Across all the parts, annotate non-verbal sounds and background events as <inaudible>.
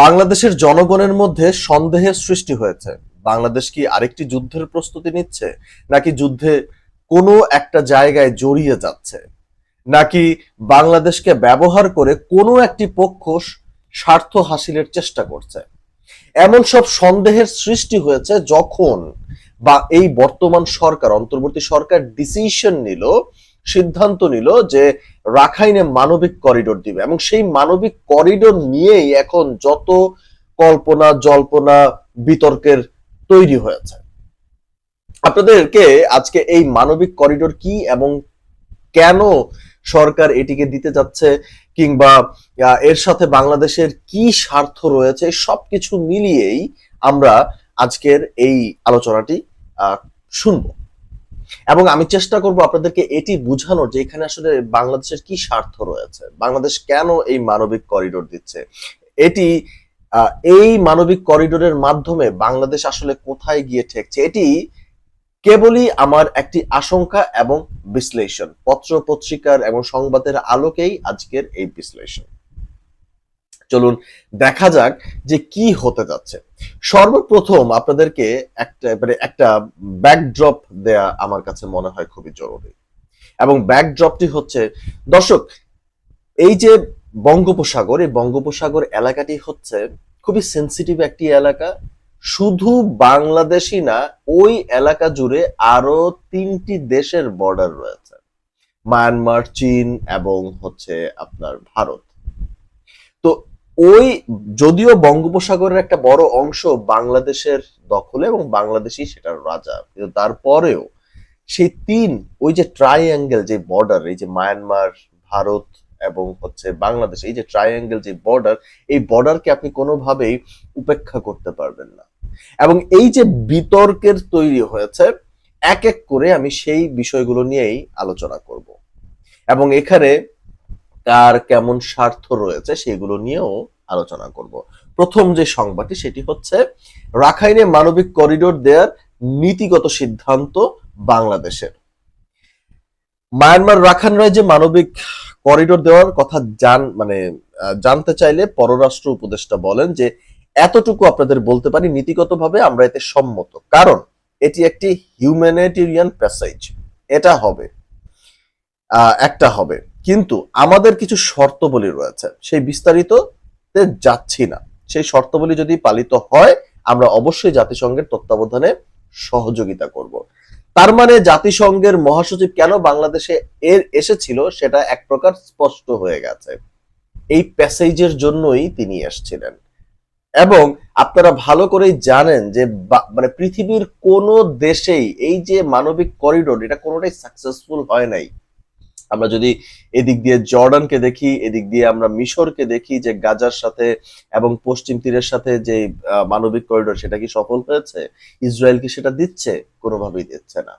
বাংলাদেশের জনগণের মধ্যে সন্দেহের সৃষ্টি হয়েছে। বাংলাদেশ কি আরেকটি যুদ্ধের প্রস্তুতি নিচ্ছে? নাকি যুদ্ধে কোনো একটা জায়গায় জড়িয়ে যাচ্ছে? নাকি বাংলাদেশকে ব্যবহার করে কোনো একটি পক্ষ স্বার্থ হাসিলের চেষ্টা করছে? এমন সব সন্দেহের সৃষ্টি হয়েছে যখন বা এই বর্তমান সরকার, অন্তর্বর্তী সরকার ডিসিশন নিল, সিদ্ধান্ত নিল যে রাখাইনে মানবিক করিডোর দিবে। এবং সেই মানবিক করিডোর নিয়েই এখন যত কল্পনা জল্পনা বিতর্কের তৈরি হয়েছে। আপনাদেরকে আজকে এই মানবিক করিডোর কি এবং কেন সরকার এটিকে দিতে যাচ্ছে কিংবা এর সাথে বাংলাদেশের কি স্বার্থ রয়েছে সবকিছু মিলিয়েই আমরা আজকের এই আলোচনাটি আহ, শুনব। এবং আমি চেষ্টা করব আপনাদেরকে এটি বোঝানোর যে এখানে আসলে বাংলাদেশের কি স্বার্থ রয়েছে। বাংলাদেশ কেন এই মানবিক করিডোর দিচ্ছে? এটি এই মানবিক করিডোরের মাধ্যমে বাংলাদেশ আসলে কোথায় গিয়ে ঠেকছে? এটি কেবলই আমার একটি আশঙ্কা এবং বিশ্লেষণ। পত্র পত্রিকার এবং সংবাদের আলোকেই আজকের এই বিশ্লেষণ। চলুন দেখা যাক যে কি হতে যাচ্ছে। সর্বপ্রথম আপনাদেরকে একটা মানে একটা ব্যাকড্রপ দেয়া আমার কাছে মনে হয় খুবই জরুরি। এবং ব্যাকড্রপটি হচ্ছে, দর্শক, এই যে বঙ্গোপসাগর, এই বঙ্গোপসাগর এলাকাটি হচ্ছে খুবই সেন্সিটিভ একটি এলাকা। শুধু বাংলাদেশই না, ওই এলাকা জুড়ে আরও তিনটি দেশের বর্ডার রয়েছে। মায়ানমার, চীন এবং হচ্ছে আপনার ভারত। ওই যদিও বঙ্গোপসাগরের একটা বড় অংশ বাংলাদেশের দখলে এবং বাংলাদেশই সেটার রাজা, কিন্তু তারপরেও সেই তিন, ওই যে ট্রাইঅ্যাঙ্গেল যে বর্ডার এই যে মায়ানমার ভারত এবং হচ্ছে বাংলাদেশ, এই যে ট্রাইঅ্যাঙ্গেল যে বর্ডার এই বর্ডারকে আপনি কোনোভাবেই উপেক্ষা করতে পারবেন না। এবং এই যে বিতর্কের তৈরি হয়েছে, এক এক করে আমি সেই বিষয়গুলো নিয়েই আলোচনা করব। এবং এখানে কার কেমন স্বার্থ রয়েছে সেগুলো নিয়েও আলোচনা করব। প্রথম যে সংবাদটি সেটি হচ্ছে, রাখাইনে মানবিক করিডোর দেওয়ার নীতিগত সিদ্ধান্ত বাংলাদেশের। মায়ানমার রাখান রাজ্যে মানবিক করিডোর দেওয়ার কথা জান মানে জানতে চাইলে পররাষ্ট্র উপদেষ্টা বলেন যে, এতটুকু আপনাদের বলতে পারি, নীতিগতভাবে আমরা এতে সম্মত। কারণ, এটি একটি হিউম্যানিটেরিয়ান প্যাসেজ এটা হবে। একটা হবে। কিন্তু আমাদের কিছু শর্তবলী রয়েছে। সেই বিস্তারিততে যাচ্ছি না। সেই শর্তবলী যদি পালিত হয়, আমরা অবশ্যই জাতিসংঘের তত্ত্বাবধানে সহযোগিতা করব। তার মানে জাতিসংঘের মহাসচিব কেন বাংলাদেশে এর এসেছিল সেটা এক প্রকার স্পষ্ট হয়ে গেছে। এই প্যাসেজের জন্যই তিনি এসেছিলেন। এবং আপনারা ভালো করেই জানেন যে মানে পৃথিবীর কোন দেশেই এই যে মানবিক করিডোর, এটা কোনোটাই সাকসেসফুল হয় নাই। আমরা যদি এদিক দিয়ে জর্ডানকে দেখি, এদিক দিয়ে আমরা মিশরকে দেখি যে গাজার সাথে এবং পশ্চিম তীরের সাথে যে মানবিক করিডোর সেটা কি সফল হয়েছে? ইসরায়েল কি সেটা দিচ্ছে? কোনোভাবেই দিচ্ছে না।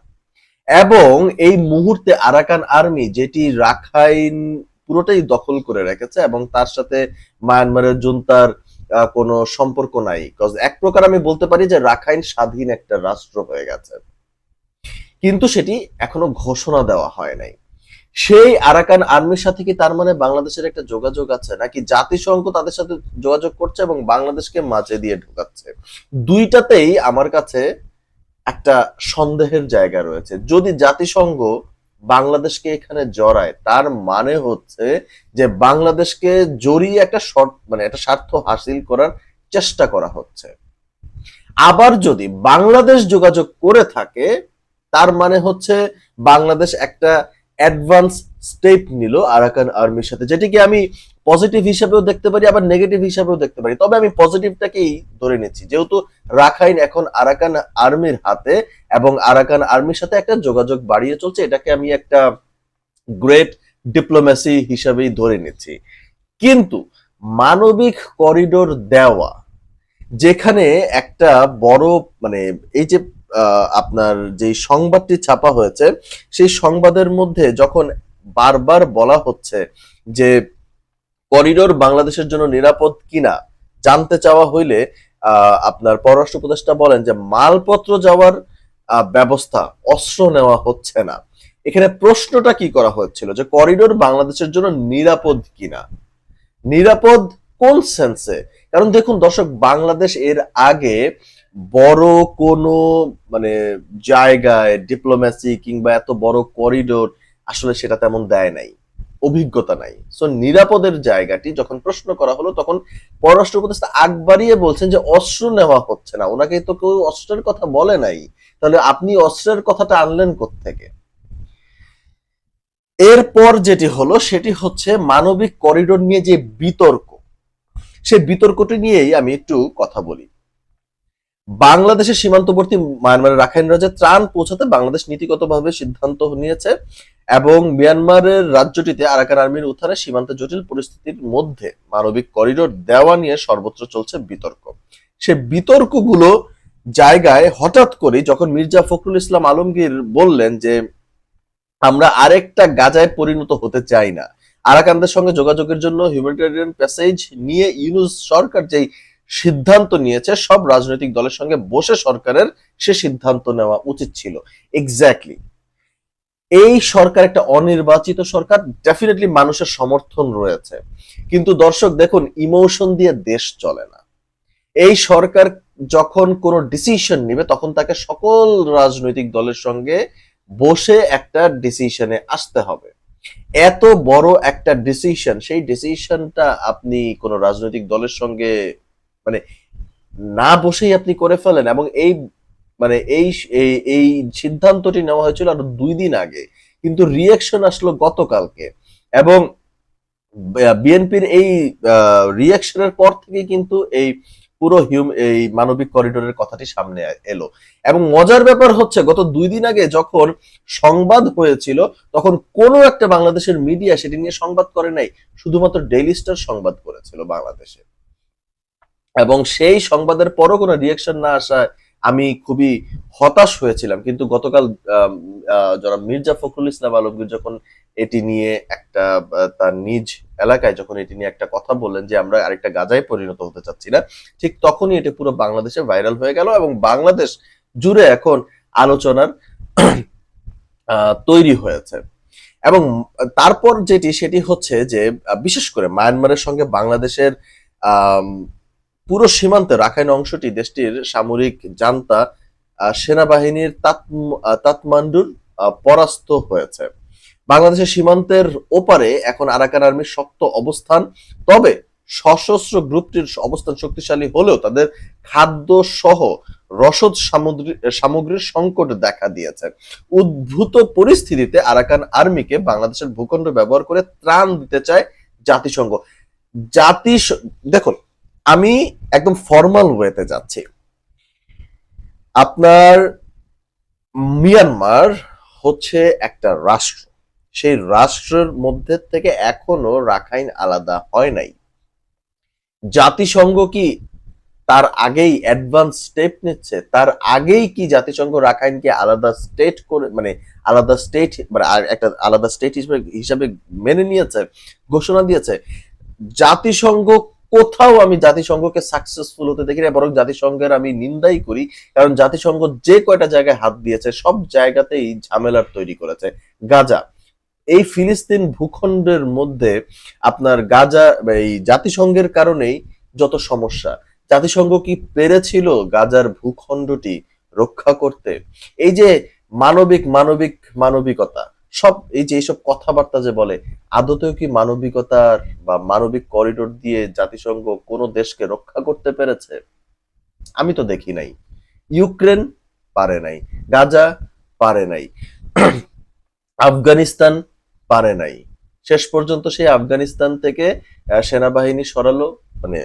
এবং এই মুহূর্তে আরাকান আর্মি যেটি রাখাইন পুরোটাই দখল করে রেখেছে এবং তার সাথে মায়ানমারের জুনতার কোনো সম্পর্ক নাই। এক প্রকার আমি বলতে পারি যে রাখাইন স্বাধীন একটা রাষ্ট্র হয়ে গেছে। কিন্তু সেটি এখনও ঘোষণা দেওয়া হয় নাই। সেই আরাকান আর্মির সাথে কি তার মানে বাংলাদেশের একটা যোগাযোগ আছে? নাকি জাতিসংঘ তাদের সাথে যোগাযোগ করছে এবং বাংলাদেশকে মাঝে দিয়ে ঢোকাচ্ছে? দুইটাতেই আমার কাছে একটা সন্দেহের জায়গা রয়েছে। যদি জাতিসংঘ বাংলাদেশকে এখানে জড়ায়, তার মানে হচ্ছে যে বাংলাদেশকে জড়িয়ে একটা মানে একটা স্বার্থ হাসিল করার চেষ্টা করা হচ্ছে। আবার যদি বাংলাদেশ যোগাযোগ করে থাকে, তার মানে হচ্ছে বাংলাদেশ একটা অ্যাডভান্স স্টেপ নিল আরাকান আর্মির সাথে, যেটিকে আমি পজিটিভ হিসাবেও দেখতে পারি, আবার নেগেটিভ হিসাবেও দেখতে পারি। তবে আমি পজিটিভটাকেই ধরে নিচ্ছি। যেহেতু রাখাইন এখন আরাকান আর্মির হাতে এবং আরাকান আর্মির সাথে একটা যোগাযোগ বাড়িয়ে চলছে, এটাকে আমি একটা গ্রেট ডিপ্লোমেসি হিসাবেই ধরে নিচ্ছি। কিন্তু মানবিক করিডোর দেওয়া, যেখানে একটা বড় মানে এই যে আপনার যে সংবাদটি ছাপা হয়েছে, সেই সংবাদের মধ্যে যখন বারবার বলা হচ্ছে যে করিডোর বাংলাদেশের জন্য নিরাপদ কিনা, জানতে চাওয়া হইলে আপনার পররাষ্ট্র উপদেষ্টা বলেন যে মালপত্র যাওয়ার ব্যবস্থা অস্ত্র নেওয়া হচ্ছে না। এখানে প্রশ্নটা কি করা হচ্ছিল? যে করিডোর বাংলাদেশের জন্য নিরাপদ কিনা? নিরাপদ কোন সেন্সে কারণ দেখুন দর্শক, বাংলাদেশ এর আগে বড় কোনো মানে জায়গায় ডিপ্লোম্যাসি কিংবা এত বড় করিডোর আসলে সেটা তেমন দেয় নাই, অভিজ্ঞতা নাই। সো নিরাপদের জায়গাটি যখন প্রশ্ন করা হলো, তখন পররাষ্ট্র উপদেষ্টা আগ বাড়িয়ে বলছেন যে, অস্ত্র নেওয়া হচ্ছে না। ওনাকে তো কেউ অস্ত্রের কথা বলে নাই। তাহলে আপনি অস্ত্রের কথাটা আনলেন থেকে এরপর যেটি হলো, সেটি হচ্ছে মানবিক করিডোর নিয়ে যে বিতর্ক। সেই বিতর্কটি নিয়েই আমি একটু কথা বলি। বাংলাদেশের সীমান্তবর্তী মায়ানমারের রাখাইন রাজ্যে ত্রাণ পৌঁছাতে বাংলাদেশ নীতিগতভাবে সিদ্ধান্ত নিয়েছে এবং মিয়ানমারের রাজ্যটিতে আরাকান আর্মির উত্থানে সীমান্তে জটিল পরিস্থিতির মধ্যে মানবিক করিডোর দেওয়া নিয়ে সর্বত্র চলছে বিতর্ক। সে বিতর্কগুলো জায়গায় হঠাৎ করে যখন মির্জা ফখরুল ইসলাম আলমগীর বললেন যে, আমরা আরেকটা গাজায় পরিণত হতে চাই না। আরাকানদের সঙ্গে যোগাযোগের জন্য হিউম্যানিটেরিয়ান প্যাসেজ নিয়ে ইউনুস সরকার যেই সিদ্ধান্ত নিয়েছে, সব রাজনৈতিক দলের সঙ্গে বসে সরকারের সে সিদ্ধান্ত নেওয়া উচিত ছিল। এক্স্যাক্টলি এই সরকার একটা অনির্বাচিত সরকার ডেফিনেটলি মানুষের সমর্থন রয়েছে। কিন্তু দর্শক, দেখুন ইমোশন দিয়ে দেশ চলে না। এই সরকার যখন কোনো ডিসিশন নেবে, তখন তাকে সকল রাজনৈতিক দলের সঙ্গে বসে একটা ডিসিশনে আসতে হবে। এত বড় একটা ডিসিশন সেই ডিসিশনটা আপনি কোন রাজনৈতিক দলের সঙ্গে মানে না বসেই আপনি করে ফেলেন এবং এই মানে এই, এই- সিদ্ধান্তটি নেওয়া হয়েছিল আরও দুই দিন আগে। কিন্তু রিয়াকশন আসলো গতকালকে এবং বিএনপির এই রিয়াকশনের পর থেকে কিন্তু এই পুরো হিউম এই মানবিক করিডোরের কথাটি সামনে এলো। এবং মজার ব্যাপার হচ্ছে, গত দুই দিন আগে যখন সংবাদ হয়েছিল, তখন কোনো একটা বাংলাদেশের মিডিয়া সেটি নিয়ে সংবাদ করে নাই। শুধুমাত্র ডেইলি স্টার সংবাদ করেছিল বাংলাদেশে। এবং সেই সংবাদের পরও কোনো রিয়াকশন না আসায় আমি খুবই হতাশ হয়েছিলাম। কিন্তু গতকাল যারা মির্জা ফখরুল ইসলাম আলমগীর যখন এটি নিয়ে একটা তার নিজ এলাকায় যখন এটি নিয়ে একটা কথা বললেন যে আমরা আরেকটা গাজায় পরিণত হতে চাচ্ছি না, ঠিক তখনই এটি পুরো বাংলাদেশে ভাইরাল হয়ে গেল এবং বাংলাদেশ জুড়ে এখন আলোচনার <clears throat> তৈরি হয়েছে। এবং তারপর যেটি, সেটি হচ্ছে যে বিশেষ করে মায়ানমারের সঙ্গে বাংলাদেশের পুরো সীমান্তে রাখাইন অংশটি দেশটির সামরিক জান্তা সেনাবাহিনীর তাতমান্ডুর পরাস্ত হয়েছে। বাংলাদেশের সীমান্তের ওপারে এখন আরাকান আর্মির শক্ত অবস্থান, তবে সশস্ত্র গ্রুপটির অবস্থান শক্তিশালী হলেও তাদের খাদ্য সহ রসদ সামগ্রী সামগ্রীর সংকট দেখা দিয়েছে। উদ্ভূত পরিস্থিতিতে আরাকান আর্মিকে বাংলাদেশের ভূখণ্ড ব্যবহার করে ত্রাণ দিতে চায় জাতিসংঘ। জাতি দেখুন আমি একদম ফর্মাল ওয়েতে যাচ্ছি। আপনার মিয়ানমার হচ্ছে একটা রাষ্ট্র। সেই রাষ্ট্রের মধ্যে থেকে এখনও রাখাইন আলাদা হয় নাই। জাতিসংঘ কি তার আগেই অ্যাডভান্স স্টেপ নিচ্ছে? তার আগেই কি জাতিসংঘ রাখাইনকে আলাদা স্টেট করে মানে আলাদা স্টেট মানে একটা আলাদা স্টেট হিসেবে হিসাবে মেনে নিয়েছে, ঘোষণা দিয়েছে? জাতিসংঘ কোথাও আমি জাতিসংঘকে সাকসেসফুল হতে দেখি না বরং জাতিসংঘের আমি নিন্দাই করি, কারণ জাতিসংঘ যে কয়টা জায়গায় হাত দিয়েছে, সব জায়গাতেই ঝামেলার তৈরি করেছে। গাজা। এই ফিলিস্তিন ভূখণ্ডের মধ্যে আপনার গাজা, এই জাতিসংঘের কারণেই যত সমস্যা। জাতিসংঘ কি পেরেছিল গাজার ভূখণ্ডটি রক্ষা করতে? এই যে মানবিক মানবিক, মানবিকতা সব এই যে এইসব কথাবার্তা যে বলে, আদতেও কি মানবিকতার বা মানবিক করিডোর দিয়ে জাতিসংঘ কোনো দেশকে রক্ষা করতে পেরেছে? আমি তো দেখি নাই। ইউক্রেন পারে নাই। গাজা পারে নাই। আফগানিস্তান পারে নাই। শেষ পর্যন্ত সেই আফগানিস্তান থেকে সেনাবাহিনী সরালো মানে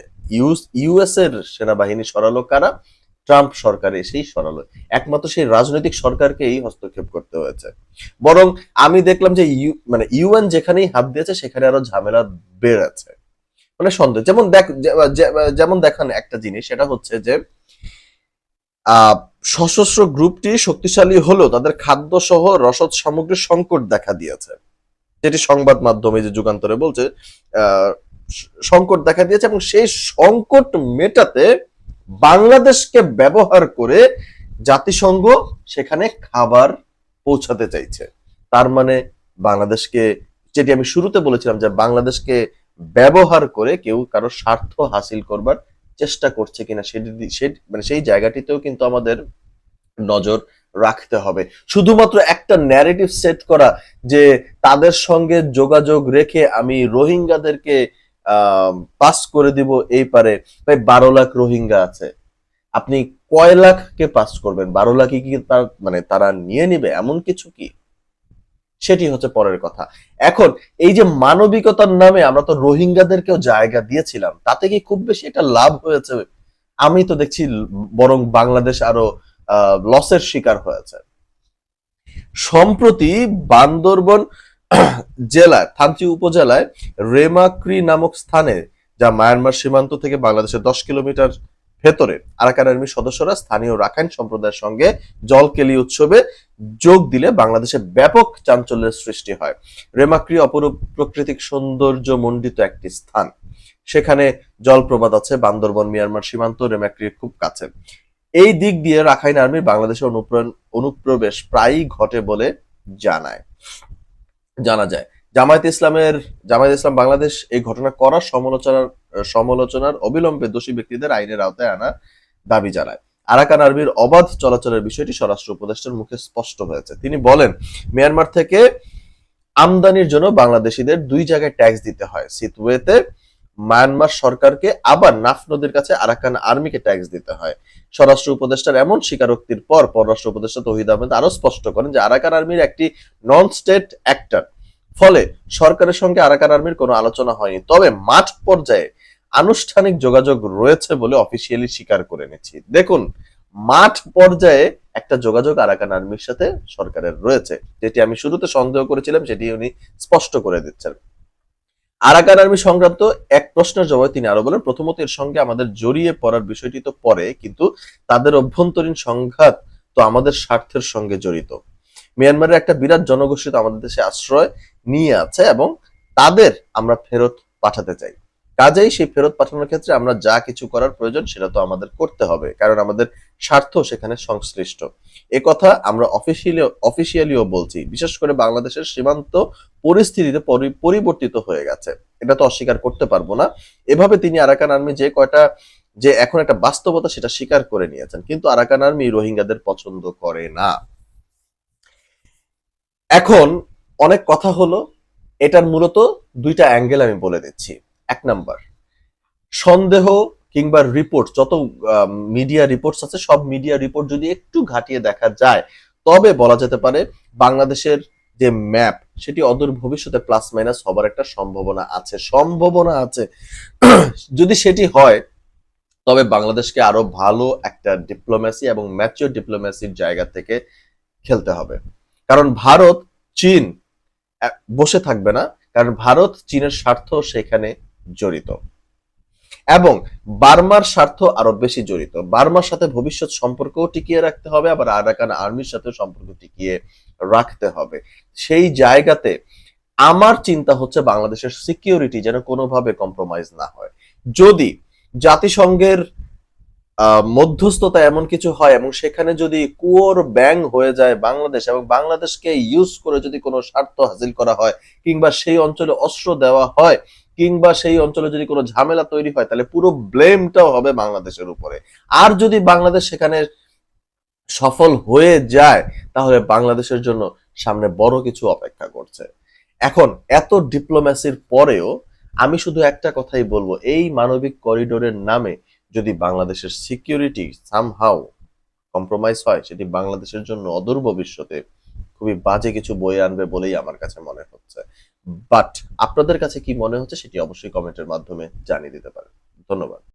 ইউএস এর সেনাবাহিনী সরালো কারা? ট্রাম্প সরকার এসেই সরালো। একমাত্র সেই রাজনৈতিক সরকারকেই হস্তক্ষেপ করতে হয়েছে। বরং আমি দেখলাম যে ইউ মানে ইউএন যেখানেই হাত দিয়েছে, সেখানে আরও ঝামেলা বেড়েছে। মানে সন্দেহ, যেমন দেখ যেমন দেখান একটা জিনিস, সেটা হচ্ছে যে সশস্ত্র গ্রুপটি শক্তিশালী হলেও তাদের খাদ্য সহ রসদ সামগ্রীর সংকট দেখা দিয়েছে। যেটি সংবাদ মাধ্যমে যে যুগান্তরে বলছে সংকট দেখা দিয়েছে এবং সেই সংকট মেটাতে বাংলাদেশকে ব্যবহার করে জাতিসংঘ সেখানে খাবার পৌঁছাতে চাইছে। তার মানে বাংলাদেশকে, যেটি আমি শুরুতে বলেছিলাম যে বাংলাদেশকে ব্যবহার করে কেউ কারও স্বার্থ হাসিল করবার চেষ্টা করছে কিনা, সেটি মানে সেই জায়গাটিতেও কিন্তু আমাদের নজর রাখতে হবে। শুধুমাত্র একটা ন্যারেটিভ সেট করা যে তাদের সঙ্গে যোগাযোগ রেখে আমি রোহিঙ্গাদেরকে পাস করে দিব এই পারে। প্রায় বারো লাখ রোহিঙ্গা আছে। আপনি কয় লাখকে পাস করবেন? বারো লাখই কি তার মানে তারা নিয়ে নিবে? এমন কিছু কি? সেটি হচ্ছে পরের কথা। এখন, এই যে মানবিকতার নামে আমরা তো রোহিঙ্গাদেরকেও জায়গা দিয়েছিলাম, তাতে কি খুব বেশি একটা লাভ হয়েছে? আমি তো দেখছি বরং বাংলাদেশ আরও লসের শিকার হয়েছে। সম্প্রতি বান্দরবন জেলায়, থানচি উপজেলায় রেমাক্রি নামক স্থানে, যা মায়ানমার সীমান্ত থেকে বাংলাদেশের দশ কিলোমিটার ভেতরে, আরাকান আর্মির সদস্যরা স্থানীয় রাখাইন সম্প্রদায়ের সঙ্গে জলকেলি উৎসবে যোগ দিলে বাংলাদেশে ব্যাপক চাঞ্চল্যের সৃষ্টি হয়। রেমাক্রি অপরূপ প্রাকৃতিক সৌন্দর্য মণ্ডিত একটি স্থান। সেখানে জলপ্রপাত আছে বান্দরবন, মিয়ানমার সীমান্ত রেমাক্রির খুব কাছে। এই দিক দিয়ে রাখাইন আর্মির বাংলাদেশে অনুপ্রয়ণ অনুপ্রবেশ প্রায়ই ঘটে বলে জানায়। জানা যায়। জামায়াত ইসলামের, জামায়াত ইসলাম বাংলাদেশ এই ঘটনা করা সমালোচনার সমালোচনার অবিলম্বে দোষী ব্যক্তিদের আইনের আওতায় আনা দাবি জানায়। আরাকান আরবির অবাধ চলাচলের বিষয়টি স্বরাষ্ট্র উপদেষ্টার মুখে স্পষ্ট হয়েছে। তিনি বলেন, মিয়ানমার থেকে আমদানির জন্য বাংলাদেশিদের দুই জায়গায় ট্যাক্স দিতে হয়। সিতওয়েতে মায়ানমার সরকারকে আবার নাফ নদীর কাছে আরাকান আর্মিকে ট্যাক্স দিতে হয়। স্বরাষ্ট্র উপদেষ্টার এমন স্বীকারোক্তির পর পররাষ্ট্র উপদেষ্টা তহিদ আহমেদ আরও স্পষ্ট করেন যে আরাকান আর্মির একটি নন স্টেট অ্যাক্টর ফলে সরকারের সঙ্গে আরাকান আর্মির কোনো আলোচনা হয়নি। তবে মাঠ পর্যায়ে আনুষ্ঠানিক যোগাযোগ রয়েছে বলে অফিসিয়ালি স্বীকার করে নিচ্ছি। দেখুন, মাঠ পর্যায়ে একটা যোগাযোগ আরাকান আর্মির সাথে সরকারের রয়েছে। যেটি আমি শুরুতে সন্দেহ করেছিলাম, সেটি উনি স্পষ্ট করে দিচ্ছেন। আরাকান আর্মি সংক্রান্ত এক প্রশ্নের জবাবে তিনি আরও বলেন, প্রথমত এর সঙ্গে আমাদের জড়িয়ে পড়ার বিষয়টি তো পরে, কিন্তু তাদের অভ্যন্তরীণ সংঘাত তো আমাদের স্বার্থের সঙ্গে জড়িত। মিয়ানমারের একটা বিরাট জনগোষ্ঠী তো আমাদের দেশে আশ্রয় নিয়ে আছে এবং তাদের আমরা ফেরত পাঠাতে চাই। কাজেই সেই ফেরত পাঠানোর ক্ষেত্রে আমরা যা কিছু করার প্রয়োজন সেটা তো আমাদের করতে হবে, কারণ আমাদের স্বার্থ সেখানে সংশ্লিষ্ট। এ কথা আমরা অফিসিয়ালি অফিসিয়ালিও বলছি, বিশেষ করে বাংলাদেশের সীমান্ত পরিস্থিতিতে পরি- পরিবর্তিত হয়ে গেছে। এটা তো অস্বীকার করতে পারব না। এভাবে তিনি আরাকান আর্মি যে কয়টা, যে এখন একটা বাস্তবতা সেটা স্বীকার করে নিয়েছেন, কিন্তু আরাকান আর্মি রোহিঙ্গাদের পছন্দ করে না। এখন অনেক কথা হলো, এটার মূলত দুইটা অ্যাঙ্গেল আমি বলে দিচ্ছি। এক নাম্বার। সন্দেহ কিংবা রিপোর্ট যত মিডিয়া রিপোর্টস আছে, সব মিডিয়া রিপোর্ট যদি একটু ঘাটিয়ে দেখা যায়, তবে বলা যেতে পারে বাংলাদেশের যে ম্যাপ সেটি অদূর ভবিষ্যতে প্লাস মাইনাস হবার একটা সম্ভাবনা আছে। সম্ভাবনা আছে। <clears throat> যদি সেটি হয়, তবে বাংলাদেশকে আরও ভালো একটা ডিপ্লোম্যাসি এবং ম্যাচিওর ডিপ্লোম্যাসির জায়গা থেকে খেলতে হবে। কারণ ভারত, চীন বসে থাকবে না। কারণ ভারত, চীনের স্বার্থ সেখানে জড়িত। এবং বার্মার স্বার্থ আরও বেশি জড়িত। বার্মার সাথে ভবিষ্যৎ সম্পর্কও টিকিয়ে রাখতে হবে, আবার আরাকান আর্মির সাথে সম্পর্ক টিকিয়ে রাখতে হবে। সেই জায়গাতে আমার চিন্তা হচ্ছে বাংলাদেশের সিকিউরিটি যেন কোনোভাবে কম্প্রোমাইজ না হয়। যদি জাতিসংঘের মধ্যস্থতা এমন কিছু হয় এবং সেখানে যদি কুয়োর ব্যাং হয়ে যায় বাংলাদেশ এবং বাংলাদেশকে ইউজ করে যদি কোনো স্বার্থ হাসিল করা হয় কিংবা সেই অঞ্চলে অস্ত্র দেওয়া হয় কিংবা সেই অঞ্চলে যদি কোনো ঝামেলা তৈরি হয়, তাহলে পুরো ব্লেমটাও হবে বাংলাদেশের উপরে। আর যদি বাংলাদেশ সেখানে সফল হয়ে যায়, তাহলে বাংলাদেশের জন্য সামনে বড় কিছু অপেক্ষা করছে। এখন, এত ডিপ্লোম্যাসির পরেও আমি শুধু একটা কথাই বলব, এই মানবিক করিডোরের নামে যদি বাংলাদেশের সিকিউরিটি সামহাও কম্প্রোমাইজ হয়, সেটি বাংলাদেশের জন্য অদূর ভবিষ্যতে খুবই বাজে কিছু বয়ে আনবে বলেই আমার কাছে মনে হচ্ছে। বাট আপনাদের কাছে কি মনে হচ্ছে সেটি অবশ্যই কমেন্টের মাধ্যমে জানিয়ে দিতে পারেন। ধন্যবাদ।